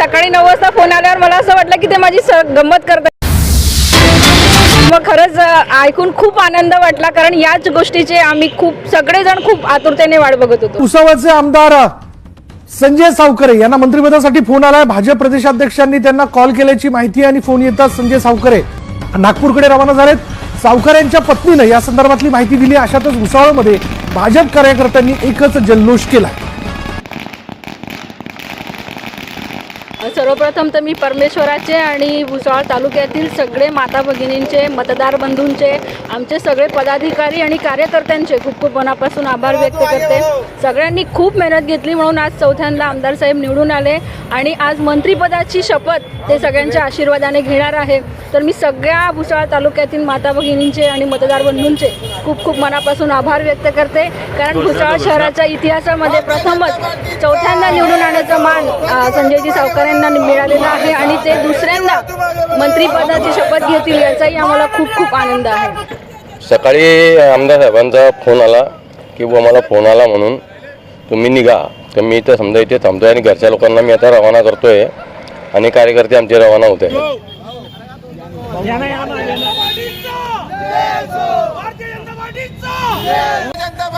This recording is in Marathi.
सकाळी नऊ वाजता फोन आल्यावर मला असं वाटलं की ते माझी स गंमत करतात मग खरंच ऐकून खूप आनंद वाटला कारण याच गोष्टीचे आम्ही खूप सगळेजण खूप आतुरतेने वाट बघत होतो. उसावाचे आमदार संजय सावकरे यांना मंत्रिपदासाठी फोन आलाय. भाजप प्रदेशाध्यक्षांनी त्यांना कॉल केल्याची माहिती आणि फोन येतात संजय सावकरे नागपूरकडे रवाना झालेत. सावकरेंच्या पत्नीनं या संदर्भातली माहिती दिली. अशातच भुसावळमध्ये भाजप कार्यकर्त्यांनी एकच जल्लोष केलाय. सर्वप्रथम तर मी परमेश्वराचे आणि भुसावळ तालुक्यातील सगळे माता भगिनींचे मतदार बंधूंचे आमचे सगळे पदाधिकारी आणि कार्यकर्त्यांचे खूप खूप मनापासून आभार व्यक्त करते. सगळ्यांनी खूप मेहनत घेतली म्हणून आज चौथ्यांदा आमदार साहेब निवडून आले आणि आज मंत्रिपदाची शपथ ते सगळ्यांच्या आशीर्वादाने घेणार आहे. तर मी सगळ्या भुसावळ तालुक्यातील माता भगिनींचे आणि मतदार बंधूंचे खूप खूप मनापासून आभार व्यक्त करते. कारण भुसावळ शहराच्या इतिहासामध्ये प्रथमच चौथ्यांदा निवडून आणण्याचा मान संजयजी सावकर यांना मिळालेला आहे आणि ते दुसऱ्यांदा मंत्रिपदाची शपथ घेतील याचाही आम्हाला खूप खूप आनंद आहे. सकाळी आमदार साहेबांचा फोन आला. की बुवा मला फोन आला म्हणून तुम्ही निघा. तर मी इथं समजा इथे थांबतोय आणि घरच्या लोकांना मी आता रवाना करतोय आणि कार्यकर्ते आमचे रवाना होते जनता